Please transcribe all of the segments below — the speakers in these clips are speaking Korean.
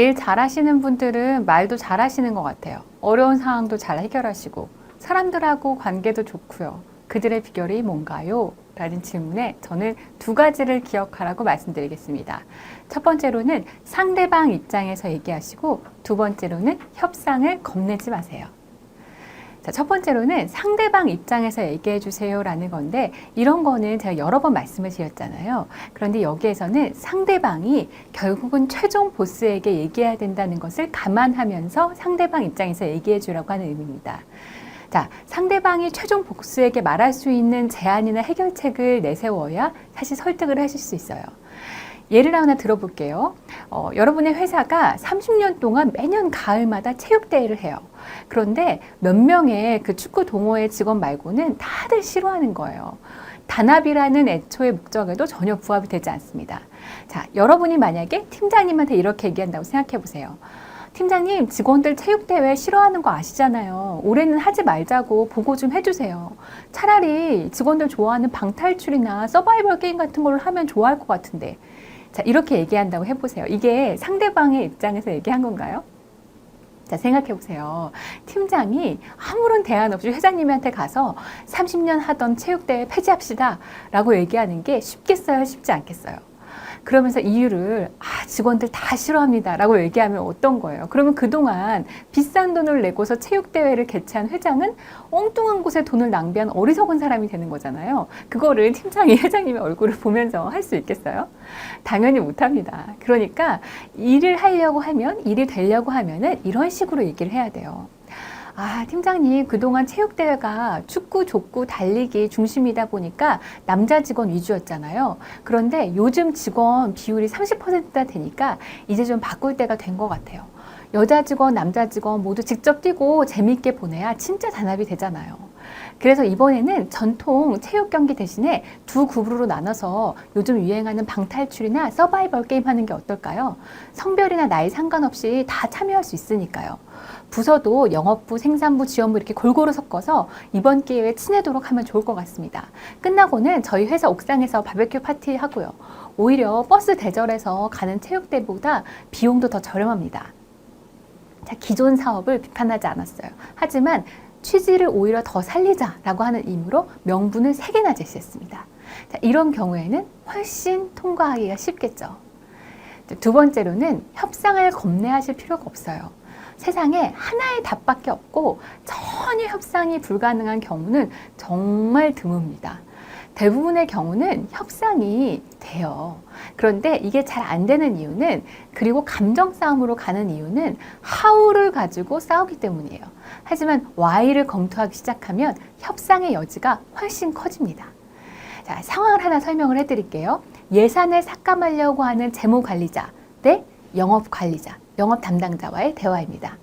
일 잘하시는 분들은 말도 잘하시는 것 같아요. 어려운 상황도 잘 해결하시고 사람들하고 관계도 좋고요. 그들의 비결이 뭔가요? 라는 질문에 저는 두 가지를 기억하라고 말씀드리겠습니다. 첫 번째로는 상대방 입장에서 얘기하시고 두 번째로는 협상을 겁내지 마세요. 자, 첫 번째로는 상대방 입장에서 얘기해 주세요라는 건데 이런 거는 제가 여러 번 말씀을 드렸잖아요. 그런데 여기에서는 상대방이 결국은 최종 보스에게 얘기해야 된다는 것을 감안하면서 상대방 입장에서 얘기해 주라고 하는 의미입니다. 자, 상대방이 최종 보스에게 말할 수 있는 제안이나 해결책을 내세워야 사실 설득을 하실 수 있어요. 예를 하나 들어볼게요. 어, 여러분의 회사가 30년 동안 매년 가을마다 체육대회를 해요. 그런데 몇 명의 그 축구 동호회 직원 말고는 다들 싫어하는 거예요. 단합이라는 애초의 목적에도 전혀 부합이 되지 않습니다. 자, 여러분이 만약에 팀장님한테 이렇게 얘기한다고 생각해 보세요. 팀장님, 직원들 체육대회 싫어하는 거 아시잖아요. 올해는 하지 말자고 보고 좀 해주세요. 차라리 직원들 좋아하는 방탈출이나 서바이벌 게임 같은 걸로 하면 좋아할 것 같은데. 자, 이렇게 얘기한다고 해보세요. 이게 상대방의 입장에서 얘기한 건가요? 자, 생각해 보세요. 팀장이 아무런 대안 없이 회장님한테 가서 30년 하던 체육대회 폐지합시다 라고 얘기하는 게 쉽겠어요? 쉽지 않겠어요? 그러면서 이유를 아, 직원들 다 싫어합니다 라고 얘기하면 어떤 거예요? 그러면 그동안 비싼 돈을 내고서 체육 대회를 개최한 회장은 엉뚱한 곳에 돈을 낭비한 어리석은 사람이 되는 거잖아요. 그거를 팀장이 회장님의 얼굴을 보면서 할 수 있겠어요? 당연히 못 합니다. 그러니까 일을 하려고 하면, 일이 되려고 하면은 이런 식으로 얘기를 해야 돼요. 아, 팀장님, 그동안 체육대회가 축구, 족구, 달리기 중심이다 보니까 남자 직원 위주였잖아요. 그런데 요즘 직원 비율이 30%가 되니까 이제 좀 바꿀 때가 된 것 같아요. 여자 직원, 남자 직원 모두 직접 뛰고 재밌게 보내야 진짜 단합이 되잖아요. 그래서 이번에는 전통 체육 경기 대신에 두 그룹으로 나눠서 요즘 유행하는 방탈출이나 서바이벌 게임 하는 게 어떨까요? 성별이나 나이 상관없이 다 참여할 수 있으니까요. 부서도 영업부, 생산부, 지원부 이렇게 골고루 섞어서 이번 기회에 친해도록 하면 좋을 것 같습니다. 끝나고는 저희 회사 옥상에서 바베큐 파티 하고요. 오히려 버스 대절해서 가는 체육대보다 비용도 더 저렴합니다. 자, 기존 사업을 비판하지 않았어요. 하지만 취지를 오히려 더 살리자라고 하는 의미로 명분을 세 개나 제시했습니다. 자, 이런 경우에는 훨씬 통과하기가 쉽겠죠. 두 번째로는 협상을 겁내하실 필요가 없어요. 세상에 하나의 답밖에 없고 전혀 협상이 불가능한 경우는 정말 드뭅니다. 대부분의 경우는 협상이 돼요. 그런데 이게 잘 안 되는 이유는 그리고 감정 싸움으로 가는 이유는 how를 가지고 싸우기 때문이에요. 하지만 why를 검토하기 시작하면 협상의 여지가 훨씬 커집니다. 자, 상황을 하나 설명을 해 드릴게요. 예산을 삭감하려고 하는 재무 관리자 대 영업 관리자, 영업 담당자와의 대화입니다.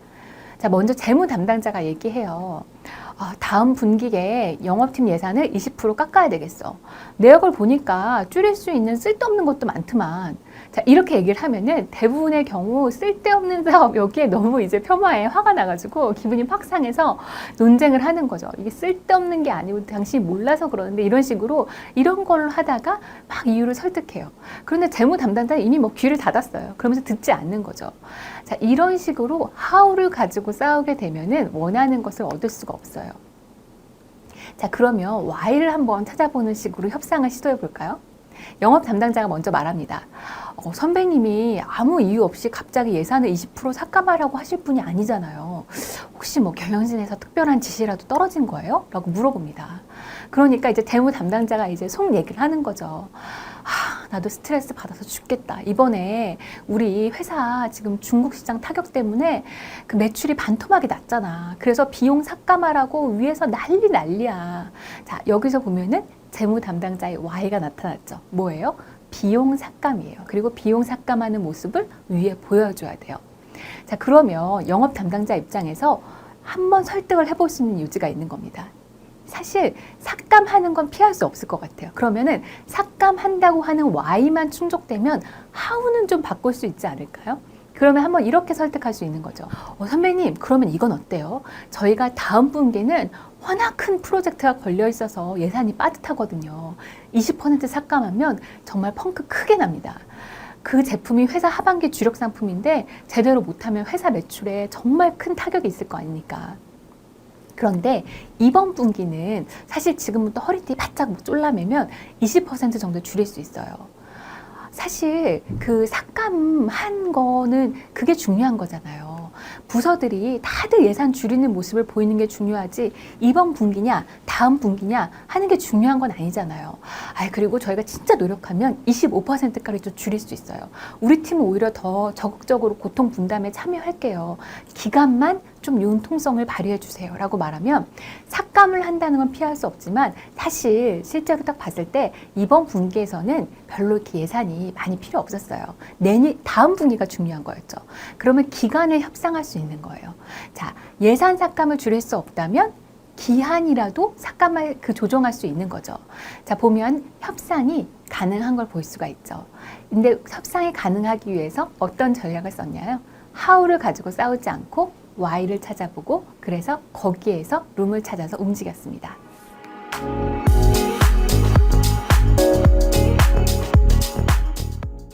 자, 먼저 재무 담당자가 얘기해요. 아, 다음 분기에 영업팀 예산을 20% 깎아야 되겠어. 내역을 보니까 줄일 수 있는 쓸데없는 것도 많더만. 자, 이렇게 얘기를 하면은 대부분의 경우 쓸데없는 사업 여기에 너무 이제 폄하에 화가 나가지고 기분이 팍 상해서 논쟁을 하는 거죠. 이게 쓸데없는 게 아니고 당신이 몰라서 그러는데 이런 식으로 이런 걸로 하다가 막 이유를 설득해요. 그런데 재무 담당자는 이미 뭐 귀를 닫았어요. 그러면서 듣지 않는 거죠. 자, 이런 식으로 how를 가지고 싸우게 되면은 원하는 것을 얻을 수가 없어요. 자, 그러면 why를 한번 찾아보는 식으로 협상을 시도해 볼까요? 영업 담당자가 먼저 말합니다. 어, 선배님이 아무 이유 없이 갑자기 예산을 20% 삭감하라고 하실 분이 아니잖아요. 혹시 뭐 경영진에서 특별한 지시라도 떨어진 거예요? 라고 물어봅니다. 그러니까 이제 재무 담당자가 이제 속 얘기를 하는 거죠. 아, 나도 스트레스 받아서 죽겠다. 이번에 우리 회사 지금 중국 시장 타격 때문에 그 매출이 반토막이 났잖아. 그래서 비용 삭감하라고 위에서 난리 난리야. 자, 여기서 보면은 재무 담당자의 Y가 나타났죠. 뭐예요? 비용 삭감이에요. 그리고 비용 삭감하는 모습을 위에 보여줘야 돼요. 자, 그러면 영업 담당자 입장에서 한번 설득을 해볼 수 있는 요지가 있는 겁니다. 사실 삭감하는 건 피할 수 없을 것 같아요. 그러면은 삭감한다고 하는 Y만 충족되면 How는 좀 바꿀 수 있지 않을까요? 그러면 한번 이렇게 설득할 수 있는 거죠. 어, 선배님, 그러면 이건 어때요? 저희가 다음 분기는 워낙 큰 프로젝트가 걸려 있어서 예산이 빠듯하거든요. 20% 삭감하면 정말 펑크 크게 납니다. 그 제품이 회사 하반기 주력 상품인데 제대로 못하면 회사 매출에 정말 큰 타격이 있을 거 아닙니까? 그런데 이번 분기는 사실 지금부터 허리띠 바짝 쫄라매면 20% 정도 줄일 수 있어요. 사실 그 삭감한 거는 그게 중요한 거잖아요. 부서들이 다들 예산 줄이는 모습을 보이는 게 중요하지 이번 분기냐 다음 분기냐 하는 게 중요한 건 아니잖아요. 아 그리고 저희가 진짜 노력하면 25%까지 좀 줄일 수 있어요. 우리 팀은 오히려 더 적극적으로 고통 분담에 참여할게요. 기간만 좀 융통성을 발휘해 주세요라고 말하면 삭감을 한다는 건 피할 수 없지만 사실 실제로 딱 봤을 때 이번 분기에서는 별로 예산이 많이 필요 없었어요. 내년 다음 분기가 중요한 거였죠. 그러면 기간을 협상할 수 있는 거예요. 자, 예산 삭감을 줄일 수 없다면 기한이라도 삭감할 그 조정할 수 있는 거죠. 자, 보면 협상이 가능한 걸 볼 수가 있죠. 근데 협상이 가능하기 위해서 어떤 전략을 썼냐요? how를 가지고 싸우지 않고 why를 찾아보고 그래서 거기에서 룸을 찾아서 움직였습니다.